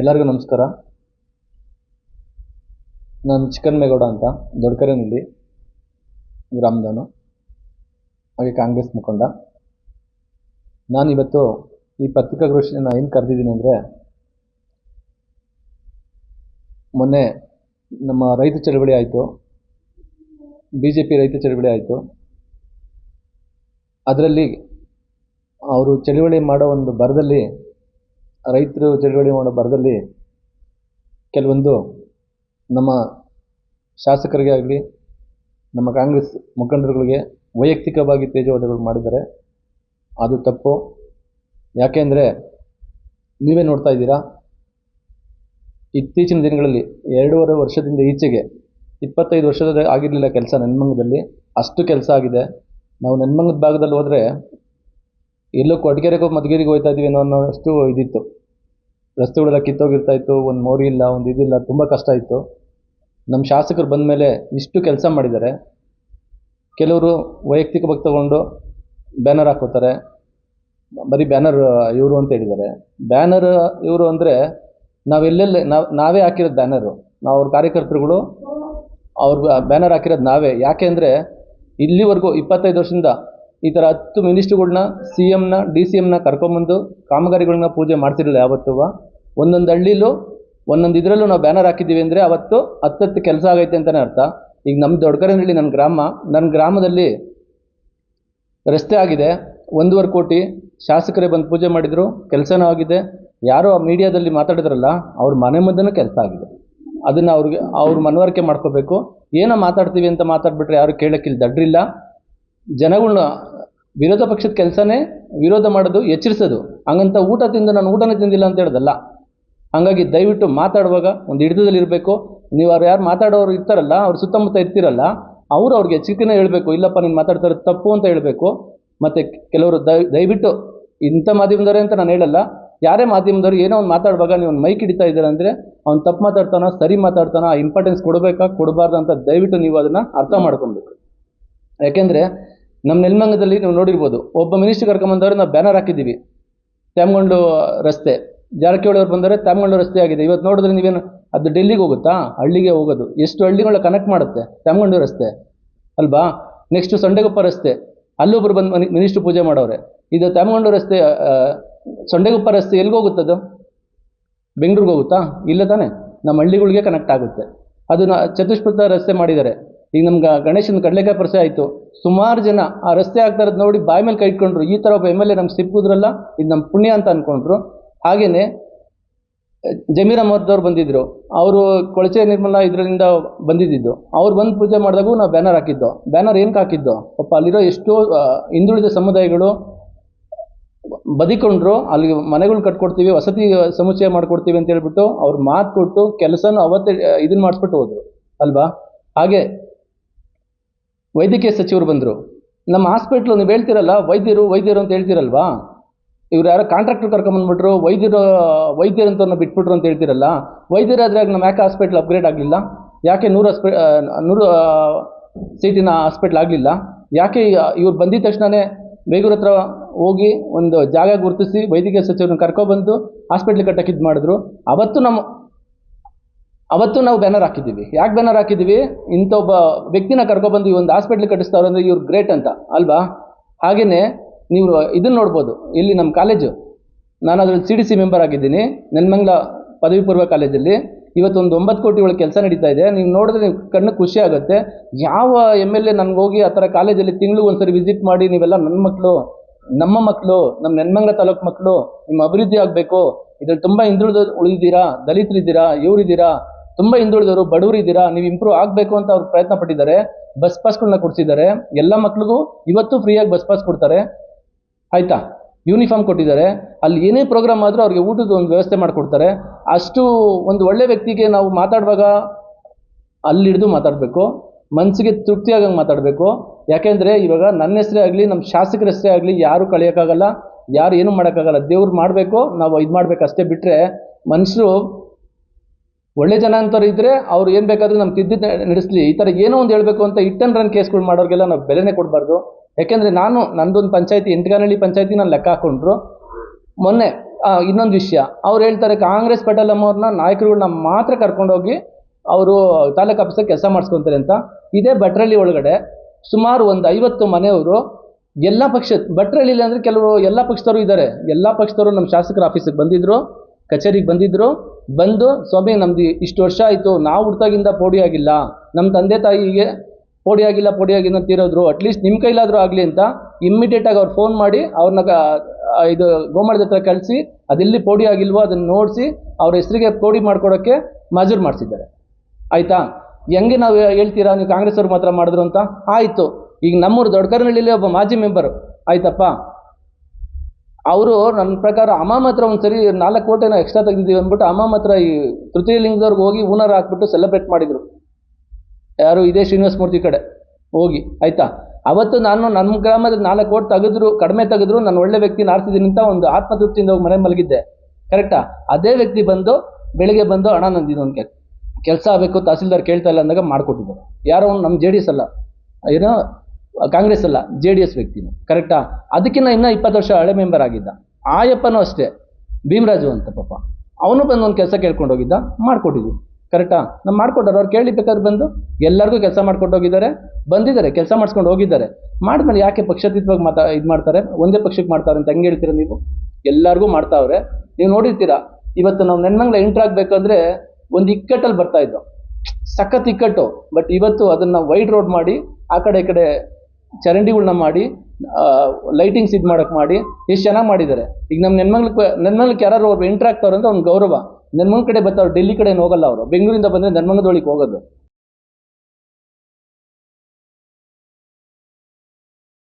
ಎಲ್ಲರಿಗೂ ನಮಸ್ಕಾರ. ನಾನು ಚಿಕನ್ ಮೇಗೌಡ ಅಂತ ದೊಡ್ಡಕೆರೆನಲ್ಲಿ ಗ್ರಾಮದವನು, ಹಾಗೆ ಕಾಂಗ್ರೆಸ್ ಮುಖಂಡ. ನಾನಿವತ್ತು ಈ ಪತ್ರಿಕಾಗೋಷ್ಠಿಯನ್ನು ಏನು ಕರೆದಿದ್ದೀನಿ ಅಂದರೆ, ಮೊನ್ನೆ ನಮ್ಮ ರೈತ ಚಳವಳಿ ಆಯಿತು ಬಿ ಜೆ ಪಿ ರೈತ ಚಳವಳಿ ಆಯಿತು. ಅದರಲ್ಲಿ ಅವರು ಚಳವಳಿ ಮಾಡೋ ಒಂದು ಬರದಲ್ಲಿ ರೈತರು ಚಳವಳಿ ಮಾಡೋ ಬರದಲ್ಲಿ ಕೆಲವೊಂದು ನಮ್ಮ ಶಾಸಕರಿಗೆ ಆಗಲಿ, ನಮ್ಮ ಕಾಂಗ್ರೆಸ್ ಮುಖಂಡರುಗಳಿಗೆ ವೈಯಕ್ತಿಕವಾಗಿ ತೇಜವಾದಗಳು ಮಾಡಿದ್ದಾರೆ. ಅದು ತಪ್ಪು. ಯಾಕೆಂದರೆ ನೀವೇ ನೋಡ್ತಾ ಇದ್ದೀರಾ? ಇತ್ತೀಚಿನ ದಿನಗಳಲ್ಲಿ ಎರಡೂವರೆ ವರ್ಷದಿಂದ ಈಚೆಗೆ ಇಪ್ಪತ್ತೈದು ವರ್ಷದ ಆಗಿರಲಿಲ್ಲ ಕೆಲಸ ನೆನ್ಮಂಗದಲ್ಲಿ. ಅಷ್ಟು ಕೆಲಸ ಆಗಿದೆ. ನಾವು ನೆನ್ಮಂಗದ ಭಾಗದಲ್ಲಿ ಹೋದರೆ ಎಲ್ಲೋ ಕೊಡ್ಗೆರೆಗೋ ಮಧುಗಿರಿಗೆ ಹೋಗ್ತಾ ಇದ್ದೀವಿ ಅನ್ನೋ ಅನ್ನೋಷ್ಟು ಇದಿತ್ತು. ರಸ್ತೆಗಳೆಲ್ಲ ಕಿತ್ತೋಗಿರ್ತಾ ಇತ್ತು ಒಂದು ಮೋರಿ ಇಲ್ಲ, ಒಂದು ಇದಿಲ್ಲ, ತುಂಬ ಕಷ್ಟ ಇತ್ತು. ನಮ್ಮ ಶಾಸಕರು ಬಂದ ಮೇಲೆ ಇಷ್ಟು ಕೆಲಸ ಮಾಡಿದ್ದಾರೆ. ಕೆಲವರು ವೈಯಕ್ತಿಕವಾಗಿ ತಗೊಂಡು ಬ್ಯಾನರ್ ಹಾಕೋತಾರೆ. ಬರೀ ಬ್ಯಾನರ್, ಇವರು ಅಂತ ಹೇಳಿದ್ದಾರೆ. ಬ್ಯಾನರ್, ಇವರು ಅಂದರೆ ನಾವೆಲ್ಲೆಲ್ಲ ನಾವು, ನಾವೇ ಹಾಕಿರೋದು ಬ್ಯಾನರು. ನಾವು ಅವ್ರ ಕಾರ್ಯಕರ್ತರುಗಳು, ಅವ್ರ ಬ್ಯಾನರ್ ಹಾಕಿರೋದು ನಾವೇ. ಯಾಕೆ ಅಂದರೆ ಇಲ್ಲಿವರೆಗೂ ಇಪ್ಪತ್ತೈದು ವರ್ಷದಿಂದ ಈ ಥರ ಹತ್ತು ಮಿನಿಸ್ಟ್ರುಗಳ್ನ ಸಿ ಎಮ್ನ ಡಿ ಸಿ ಎಮ್ನ ಕರ್ಕೊಂಬಂದು ಕಾಮಗಾರಿಗಳನ್ನ ಪೂಜೆ ಮಾಡ್ತಿರಲಿಲ್ಲ ಯಾವತ್ತೂ. ಒಂದೊಂದು ಹಳ್ಳಿಲೂ, ಒಂದೊಂದು ಇದರಲ್ಲೂ ನಾವು ಬ್ಯಾನರ್ ಹಾಕಿದ್ದೀವಿ ಅಂದರೆ ಅವತ್ತು ಹತ್ತತ್ತು ಕೆಲಸ ಆಗೈತೆ ಅಂತಲೇ ಅರ್ಥ. ಈಗ ನಮ್ಮ ದೊಡ್ಡಕರನಹಳ್ಳಿ ನನ್ನ ಗ್ರಾಮ ನನ್ನ ಗ್ರಾಮದಲ್ಲಿ ರಸ್ತೆ ಆಗಿದೆ. ಒಂದೂವರೆ ಕೋಟಿ ಶಾಸಕರೇ ಬಂದು ಪೂಜೆ ಮಾಡಿದರು, ಕೆಲಸನೂ ಆಗಿದೆ. ಯಾರೋ ಆ ಮೀಡಿಯಾದಲ್ಲಿ ಮಾತಾಡಿದ್ರಲ್ಲ, ಅವ್ರ ಮನೆ ಮುಂದೆನೂ ಕೆಲಸ ಆಗಿದೆ. ಅದನ್ನು ಅವ್ರಿಗೆ, ಅವ್ರ ಮನವರಿಕೆ ಮಾಡ್ಕೋಬೇಕು. ಏನೋ ಮಾತಾಡ್ತೀವಿ ಅಂತ ಮಾತಾಡಿಬಿಟ್ರೆ ಯಾರು ಕೇಳೋಕ್ಕಿಲ್ಲ, ದಡ್ರಿಲ್ಲ. ಜನಗಳ್ನ ವಿರೋಧ ಪಕ್ಷದ ಕೆಲಸನೇ ವಿರೋಧ ಮಾಡೋದು, ಎಚ್ಚರಿಸೋದು. ಹಂಗಂತ ಊಟ ತಿಂದು ನಾನು ಊಟನೇ ತಿಂದಿಲ್ಲ ಅಂತ ಹೇಳೋದಲ್ಲ. ಹಾಗಾಗಿ ದಯವಿಟ್ಟು ಮಾತಾಡುವಾಗ ಒಂದು ಹಿಡಿತದಲ್ಲಿ ಇರಬೇಕು. ನೀವು ಅವ್ರು ಯಾರು ಮಾತಾಡೋರು ಇರ್ತಾರಲ್ಲ, ಅವ್ರ ಸುತ್ತಮುತ್ತ ಇರ್ತಿರಲ್ಲ, ಅವರು ಅವ್ರಿಗೆ ಎಚ್ಚರಿಕೆನೇ ಹೇಳಬೇಕು. ಇಲ್ಲಪ್ಪ, ನೀನು ಮಾತಾಡ್ತಾರೆ ತಪ್ಪು ಅಂತ ಹೇಳಬೇಕು. ಮತ್ತು ಕೆಲವರು ದಯ, ದಯವಿಟ್ಟು ಇಂಥ ಮಾಧ್ಯಮದವರೇ ಅಂತ ನಾನು ಹೇಳಲ್ಲ. ಯಾರೇ ಮಾಧ್ಯಮದವರು ಏನೋ ಒಂದು ಮಾತಾಡುವಾಗ ನೀವು ಒಂದು ಮೈಕ್ ಹಿಡಿತಾ ಇದ್ದೀರ ಅಂದರೆ ಅವ್ನು ತಪ್ಪು ಮಾತಾಡ್ತಾನೋ, ಸರಿ ಮಾತಾಡ್ತಾನೋ, ಆ ಇಂಪಾರ್ಟೆನ್ಸ್ ಕೊಡಬೇಕಾ, ಕೊಡಬಾರ್ದು ಅಂತ ದಯವಿಟ್ಟು ನೀವು ಅದನ್ನು ಅರ್ಥ ಮಾಡ್ಕೊಬೇಕು ಯಾಕೆಂದರೆ ನಮ್ಮ ನೆಲಮಂಗದಲ್ಲಿ ನೀವು ನೋಡಿರ್ಬೋದು, ಒಬ್ಬ ಮಿನಿಸ್ಟರ್ ಕರ್ಕೊಂಬಂದವ್ರು ನಾವು ಬ್ಯಾನರ್ ಹಾಕಿದ್ದೀವಿ. ತ್ಯಾಮಗೊಂಡು ರಸ್ತೆ. ಜಾರಕಿಹೊಳಿ ಅವ್ರು ಬಂದರೆ ತ್ಯಾಮಗೊಂಡು ರಸ್ತೆ ಆಗಿದೆ. ಇವತ್ತು ನೋಡಿದ್ರೆ ನೀವೇನು, ಅದು ಡೆಲ್ಲಿಗೆ ಹೋಗುತ್ತಾ? ಹಳ್ಳಿಗೆ ಹೋಗೋದು. ಎಷ್ಟು ಹಳ್ಳಿಗಳ ಕನೆಕ್ಟ್ ಮಾಡುತ್ತೆ? ತ್ಯಾಮಗೊಂಡು ರಸ್ತೆ. ಅಲ್ವಾ? ನೆಕ್ಸ್ಟ್ ಸೊಂಡೆಗೊಪ್ಪ ರಸ್ತೆ. ಅಲ್ಲೊಬ್ರು ಬಂದು ಮನೆ ಮಿನಿಸ್ಟ್ರು ಪೂಜೆ ಮಾಡೋರೆ. ಇದು ತ್ಯಾಮಗೊಂಡು ರಸ್ತೆ ಸೊಂಡೆಗೊಪ್ಪ ರಸ್ತೆ ಎಲ್ಲಿಗೆ ಹೋಗುತ್ತದು ಬೆಂಗಳೂರಿಗೆ ಹೋಗುತ್ತಾ? ಇಲ್ಲ ತಾನೇ? ನಮ್ಮ ಹಳ್ಳಿಗಳಿಗೆ ಕನೆಕ್ಟ್ ಆಗುತ್ತೆ. ಅದನ್ನ ಚತುಷ್ಪಥ ರಸ್ತೆ ಮಾಡಿದ್ದಾರೆ. ಈಗ ನಮ್ಗೆ ಗಣೇಶನ ಕಡಲೆಕಾಯಿ ಪರಿಚಯ ಆಯಿತು. ಸುಮಾರು ಜನ ಆ ರಸ್ತೆ ಆಗ್ತಾ ಇರೋದು ನೋಡಿ ಬಾಯಿ ಮೇಲೆ ಕೈ ಇಟ್ಕೊಂಡ್ರು. ಈ ಥರ ಒಬ್ಬ ಎಂ ಎಲ್ ಎ ನಮ್ಗೆ ಸಿಕ್ಕಿದ್ರಲ್ಲ ಇದು ನಮ್ಮ ಪುಣ್ಯ ಅಂತ ಅಂದ್ಕೊಂಡ್ರು ಹಾಗೆಯೇ ಜಮೀರ್ ಅಹಮದ್ದವ್ರು ಬಂದಿದ್ದರು ಅವರು ಕೊಳಚೆ ನಿರ್ಮಲ ಇದರಿಂದ ಬಂದಿದ್ದು ಅವ್ರು ಬಂದು ಪೂಜೆ ಮಾಡಿದಾಗೂ ನಾವು ಬ್ಯಾನರ್ ಹಾಕಿದ್ದು. ಬ್ಯಾನರ್ ಏನಕ್ಕೆ ಹಾಕಿದ್ದು? ಪಾಪ ಅಲ್ಲಿರೋ ಎಷ್ಟೋ ಹಿಂದುಳಿದ ಸಮುದಾಯಗಳು ಬದಿಕೊಂಡ್ರು. ಅಲ್ಲಿ ಮನೆಗಳು ಕಟ್ಕೊಡ್ತೀವಿ, ವಸತಿ ಸಮುಚ್ಚಯ ಮಾಡ್ಕೊಡ್ತೀವಿ ಅಂತ ಹೇಳ್ಬಿಟ್ಟು ಅವ್ರು ಮಾತು ಕೊಟ್ಟು ಕೆಲಸನೂ ಅವತ್ತೇ ಇದನ್ನ ಮಾಡಿಸ್ಬಿಟ್ಟು ಹೋದ್ರು. ಅಲ್ವಾ? ಹಾಗೆ ವೈದ್ಯಕೀಯ ಸಚಿವರು ಬಂದರು. ನಮ್ಮ ಹಾಸ್ಪಿಟ್ಲು ನೀವು ಹೇಳ್ತಿರಲ್ಲ, ವೈದ್ಯರು ವೈದ್ಯರು ಅಂತ ಹೇಳ್ತಿರಲ್ವಾ? ಇವ್ರು ಯಾರೋ ಕಾಂಟ್ರಾಕ್ಟರ್ ಕರ್ಕೊಂಬಂದ್ಬಿಟ್ರು, ವೈದ್ಯರು ವೈದ್ಯರು ಅಂತ ಬಿಟ್ಬಿಟ್ರು ಅಂತ ಹೇಳ್ತಿರಲ್ಲ, ವೈದ್ಯರಾದ್ರೆ ನಮ್ಮ ಯಾಕೆ ಹಾಸ್ಪಿಟ್ಲ್ ಅಪ್ಗ್ರೇಡ್ ಆಗಲಿಲ್ಲ? ಯಾಕೆ ನೂರು ಹಾಸ್ಪಿ ನೂರು ಸೀಟಿನ ಹಾಸ್ಪಿಟ್ಲ್ ಆಗಲಿಲ್ಲ? ಯಾಕೆ ಇವ್ರು ಬಂದಿದ ತಕ್ಷಣವೇ ಬೇಗೂರ ಹತ್ರ ಹೋಗಿ ಒಂದು ಜಾಗ ಗುರುತಿಸಿ ವೈದ್ಯಕೀಯ ಸಚಿವರನ್ನ ಕರ್ಕೊಬಂದು ಹಾಸ್ಪಿಟ್ಲ್ ಕಟ್ಟಕ್ಕೆ ಇದು ಮಾಡಿದ್ರು? ಅವತ್ತು ನಮ್ಮ ಅವತ್ತು ನಾವು ಬ್ಯಾನರ್ ಹಾಕಿದ್ದೀವಿ. ಯಾಕೆ ಬ್ಯಾನರ್ ಹಾಕಿದ್ದೀವಿ? ಇಂಥ ಒಬ್ಬ ವ್ಯಕ್ತಿನ ಕರ್ಕೊಬಂದು ಈ ಒಂದು ಹಾಸ್ಪಿಟ್ಲ್ ಕಟ್ಟಿಸ್ತಾವ್ರೆ ಅಂದರೆ ಇವ್ರು ಗ್ರೇಟ್ ಅಂತ, ಅಲ್ವಾ? ಹಾಗೆಯೇ ನೀವು ಇದನ್ನು ನೋಡ್ಬೋದು. ಇಲ್ಲಿ ನಮ್ಮ ಕಾಲೇಜು ನಾನು ಅದರಲ್ಲಿ ಸಿ ಡಿ ಸಿ ಮೆಂಬರ್ ಆಗಿದ್ದೀನಿ. ನೆನ್ಮಂಗ್ಲ ಪದವಿ ಪೂರ್ವ ಕಾಲೇಜಲ್ಲಿ ಇವತ್ತೊಂದು ಒಂಬತ್ತು ಕೋಟಿ ಒಳಗೆ ಕೆಲಸ ನಡೀತಾ ಇದೆ. ನೀವು ನೋಡಿದ್ರೆ ನೀವು ಕಣ್ಣು ಖುಷಿ ಆಗುತ್ತೆ. ಯಾವ ಎಂ ಎಲ್ ಎ ನನಗೆ ಹೋಗಿ ಆ ಥರ ಕಾಲೇಜಲ್ಲಿ ತಿಂಗಳು ಒಂದ್ಸರಿ ವಿಸಿಟ್ ಮಾಡಿ ನೀವೆಲ್ಲ ನನ್ನ ಮಕ್ಕಳು ನಮ್ಮ ಮಕ್ಕಳು ನಮ್ಮ ನೆನ್ಮಂಗ್ಲ ತಾಲೂಕು ಮಕ್ಕಳು ನಿಮ್ಮ ಅಭಿವೃದ್ಧಿ ಆಗಬೇಕು. ಇದ್ರಲ್ಲಿ ತುಂಬ ಹಿಂದುಳಿದ ಉಳಿದಿದ್ದೀರಾ? ದಲಿತರಿದ್ದೀರಾ? ಇವರಿದ್ದೀರಾ? ತುಂಬ ಹಿಂದುಳಿದವರು, ಬಡವರು ಇದ್ದೀರಾ, ನೀವು ಇಂಪ್ರೂವ್ ಆಗಬೇಕು ಅಂತ ಅವ್ರು ಪ್ರಯತ್ನ ಪಟ್ಟಿದ್ದಾರೆ ಬಸ್ ಪಾಸ್ಗಳನ್ನ ಕೊಡ್ಸಿದ್ದಾರೆ, ಎಲ್ಲ ಮಕ್ಳಿಗೂ ಇವತ್ತು ಫ್ರೀಯಾಗಿ ಬಸ್ ಪಾಸ್ ಕೊಡ್ತಾರೆ. ಆಯಿತಾ? ಯೂನಿಫಾರ್ಮ್ ಕೊಟ್ಟಿದ್ದಾರೆ. ಅಲ್ಲಿ ಏನೇ ಪ್ರೋಗ್ರಾಮ್ ಆದರೂ ಅವ್ರಿಗೆ ಊಟದ ಒಂದು ವ್ಯವಸ್ಥೆ ಮಾಡಿಕೊಡ್ತಾರೆ. ಅಷ್ಟು ಒಂದು ಒಳ್ಳೆ ವ್ಯಕ್ತಿಗೆ ನಾವು ಮಾತಾಡುವಾಗ ಅಲ್ಲಿ ಹಿಡಿದು ಮಾತಾಡಬೇಕು. ಮನಸ್ಸಿಗೆ ತೃಪ್ತಿಯಾಗಂಗೆ ಮಾತಾಡಬೇಕು. ಯಾಕೆಂದರೆ ಇವಾಗ ನನ್ನ ಹೆಸರೇ ಆಗಲಿ, ನಮ್ಮ ಶಾಸಕರ ಹೆಸರೇ ಆಗಲಿ, ಯಾರೂ ಕಳೆಯೋಕ್ಕಾಗಲ್ಲ, ಯಾರು ಏನೂ ಮಾಡೋಕ್ಕಾಗಲ್ಲ, ದೇವ್ರು ಮಾಡಬೇಕು, ನಾವು ಇದು ಮಾಡಬೇಕು. ಅಷ್ಟೇ ಬಿಟ್ಟರೆ ಮನುಷ್ಯರು ಒಳ್ಳೆ ಜನ ಅಂತವ್ರು ಇದ್ದರೆ ಅವ್ರು ಏನು ಬೇಕಾದರೂ ನಮ್ಮ ತಿದ್ದಿ ನಡೆಸಲಿ. ಈ ಥರ ಏನೋ ಒಂದು ಹೇಳಬೇಕು ಅಂತ ಇಟ್ ಆ್ಯಂಡ್ ರನ್ ಕೇಸ್ಗಳು ಮಾಡೋರಿಗೆಲ್ಲ ನಾವು ಬೆಲೆನೇ ಕೊಡಬಾರ್ದು. ಯಾಕೆಂದರೆ ನಾನು, ನಂದೊಂದು ಪಂಚಾಯತಿ, ಎಂಟಗಾನಹಳ್ಳಿ ಪಂಚಾಯತಿ ನಾನು ಲೆಕ್ಕ ಹಾಕೊಂಡ್ರು. ಮೊನ್ನೆ ಇನ್ನೊಂದು ವಿಷಯ. ಅವ್ರು ಹೇಳ್ತಾರೆ, ಕಾಂಗ್ರೆಸ್ ಪಟೇಲಮ್ಮ ಅವ್ರನ್ನ ನಾಯಕರುಗಳನ್ನ ಮಾತ್ರ ಕರ್ಕೊಂಡೋಗಿ ಅವರು ತಾಲೂಕು ಆಫೀಸಲ್ಲಿ ಕೆಲಸ ಮಾಡಿಸ್ಕೊತಾರೆ ಅಂತ. ಇದೇ ಭಟ್ರಳ್ಳಿ ಒಳಗಡೆ ಸುಮಾರು ಒಂದು ಐವತ್ತು ಮನೆಯವರು ಎಲ್ಲ ಪಕ್ಷ ಭಟ್ರಳ್ಳಿಲಿ ಅಂದರೆ ಕೆಲವರು ಎಲ್ಲ ಪಕ್ಷದವರು ಇದ್ದಾರೆ ಎಲ್ಲ ಪಕ್ಷದವರು ನಮ್ಮ ಶಾಸಕರ ಆಫೀಸಿಗೆ ಬಂದಿದ್ದರು ಕಚೇರಿಗೆ ಬಂದಿದ್ದರು ಬಂದು, ಸ್ವಾಮಿ, ನಮ್ದು ಇಷ್ಟು ವರ್ಷ ಆಯಿತು, ನಾವು ಹುಡ್ತಾಗಿಂದ ಪೋಡಿ ಆಗಿಲ್ಲ. ನಮ್ಮ ತಂದೆ ತಾಯಿಗೆ ಪೋಡಿ ಆಗಿಲ್ಲ ಪೋಡಿ ಆಗಿಲ್ಲ ಅಂತಿರೋದ್ರು ಅಟ್ಲೀಸ್ಟ್ ನಿಮ್ಮ ಕೈಲಾದರೂ ಆಗಲಿ ಅಂತ ಇಮ್ಮಿಡಿಯೇಟಾಗಿ ಅವ್ರು ಫೋನ್ ಮಾಡಿ ಅವ್ರನ್ನ ಇದು ಗೋಮಾಳದ ಹತ್ರ ಕಳಿಸಿ, ಅದೆಲ್ಲಿ ಪೋಡಿ ಆಗಿಲ್ವೋ ಅದನ್ನು ನೋಡಿಸಿ, ಅವ್ರ ಹೆಸರಿಗೆ ಪೋಡಿ ಮಾಡ್ಕೊಡೋಕ್ಕೆ ಮಜೂರು ಮಾಡಿಸಿದ್ದಾರೆ. ಆಯಿತಾ? ಹೆಂಗೆ ನಾವು ಹೇಳ್ತೀರಾ? ನೀವು ಕಾಂಗ್ರೆಸ್ ಅವ್ರು ಮಾತ್ರ ಮಾಡಿದ್ರು ಅಂತ? ಆಯಿತು. ಈಗ ನಮ್ಮೂರು ದೊಡ್ಡಕರ್ನಹಳ್ಳಿಯಲ್ಲಿ ಒಬ್ಬ ಮಾಜಿ ಮೆಂಬರು ಆಯ್ತಪ್ಪ? ಅವರು ನನ್ನ ಪ್ರಕಾರ ಅಮಾಮ್ ಹತ್ರ ಒಂದು ಸರಿ ನಾಲ್ಕು ಕೋಟೆನ ಎಕ್ಸ್ಟ್ರಾ ತೆಗೆದಿದ್ದೀವಿ ಅಂದ್ಬಿಟ್ಟು ಅಮಾಮ್ ಹತ್ರ ಈ ತೃತೀಯ ಲಿಂಗದವ್ರಿಗೆ ಹೋಗಿ ಊನರ್ ಹಾಕ್ಬಿಟ್ಟು ಸೆಲೆಬ್ರೇಟ್ ಮಾಡಿದರು. ಯಾರು ಇದೇ ಶ್ರೀನಿವಾಸ ಮೂರ್ತಿ ಕಡೆ ಹೋಗಿ, ಆಯ್ತಾ? ಅವತ್ತು ನಾನು ನಮ್ಮ ಗ್ರಾಮದ ನಾಲ್ಕು ಕೋಟಿ ತೆಗೆದ್ರು, ಕಡಿಮೆ ತೆಗೆದ್ರು, ನಾನು ಒಳ್ಳೆ ವ್ಯಕ್ತಿ ನಾರ್ತಿದ್ದೀನಿ ಅಂತ ಒಂದು ಆತ್ಮತೃಪ್ತಿಯಿಂದ ಹೋಗಿ ಮನೆ ಮಲಗಿದ್ದೆ. ಕರೆಕ್ಟಾ ಅದೇ ವ್ಯಕ್ತಿ ಬಂದು ಬೆಳಿಗ್ಗೆ ಬಂದು ಹಣ ನಂದಿದ್ದು ಇದೊಂದು ಕೆಲಸ ಆಗಬೇಕು, ತಹಸೀಲ್ದಾರ್ ಕೇಳ್ತಾ ಇಲ್ಲ ಅಂದಾಗ ಮಾಡಿಕೊಟ್ಟಿದ್ದಾರೆ. ಯಾರೋ ನಮ್ಮ ಜೆ ಡಿ ಎಸ್ ಅಲ್ಲ. ಏನೋ ಕಾಂಗ್ರೆಸ್ ಅಲ್ಲ, ಜೆ ಡಿ ಎಸ್ ವ್ಯಕ್ತಿನು. ಕರೆಕ್ಟಾ ಅದಕ್ಕಿಂತ ಇನ್ನೂ ಇಪ್ಪತ್ತು ವರ್ಷ ಹಳೆ ಮೆಂಬರ್ ಆಗಿದ್ದ. ಆಯಪ್ಪನೂ ಅಷ್ಟೇ, ಭೀಮರಾಜು ಅಂತ ಪಾಪ. ಅವನು ಬಂದು ಒಂದು ಕೆಲಸ ಕೇಳ್ಕೊಂಡು ಹೋಗಿದ್ದ ಮಾಡಿಕೊಟ್ಟಿದ್ವಿ ಕರೆಕ್ಟಾ ನಾವು ಮಾಡ್ಕೊಟ್ಟಾರೆ, ಅವ್ರು ಕೇಳಿ ಬೇಕಾದ್ರೆ ಬಂದು, ಎಲ್ಲರಿಗೂ ಕೆಲಸ ಮಾಡ್ಕೊಂಡು ಹೋಗಿದ್ದಾರೆ, ಬಂದಿದ್ದಾರೆ, ಕೆಲಸ ಮಾಡಿಸ್ಕೊಂಡು ಹೋಗಿದ್ದಾರೆ. ಮಾಡಿದ್ಮೇಲೆ ಯಾಕೆ ಪಕ್ಷಾತೀತವಾಗಿ ಮಾತಾ, ಇದು ಮಾಡ್ತಾರೆ? ಒಂದೇ ಪಕ್ಷಕ್ಕೆ ಮಾಡ್ತಾರೆ ಅಂತ ಹೆಂಗೆ ಹೇಳ್ತೀರ ನೀವು? ಎಲ್ಲರಿಗೂ ಮಾಡ್ತಾವ್ರೆ. ನೀವು ನೋಡಿರ್ತೀರಾ, ಇವತ್ತು ನಾವು ನೆನ್ಮಂಗ್ಲ ಎಂಟ್ರ್ ಆಗಬೇಕಂದ್ರೆ ಒಂದು ಇಕ್ಕಟ್ಟಲ್ಲಿ ಬರ್ತಾ ಇದ್ದೋ. ಸಖತ್ ಇಕ್ಕಟ್ಟು, ಬಟ್ ಇವತ್ತು ಅದನ್ನು ವೈಡ್ ರೋಡ್ ಮಾಡಿ, ಆ ಕಡೆ ಈ ಕಡೆ ಚರಂಡಿಗಳನ್ನ ಮಾಡಿ ಲೈಟಿಂಗ್ಸ್ ಇದು ಮಾಡೋಕೆ ಮಾಡಿ, ಎಷ್ಟು ಚೆನ್ನಾಗಿ ಮಾಡಿದ್ದಾರೆ ಈಗ ನಮ್ಮ ನೆನ್ಮಂಗ್ಲಕ್ಕೆ ನೆನ್ಮಂಗ್ಲಕ್ಕೆ ಯಾರು ಅವ್ರು ಇಂಟ್ರಾಕ್ಟ್ ಆಗ್ತಾವ್ರೆ ಅವ್ನು ಗೌರವ. ನೆನ್ಮಂಗ್ ಕಡೆ ಬರ್ತಾವ್ರು ಡೆಲ್ಲಿ ಕಡೆ ಹೋಗಲ್ಲ ಅವರು. ಬೆಂಗಳೂರಿಂದ ಬಂದರೆ ನೆನ್ಮಂಗದೊಳಗೆ ಹೋಗೋದು.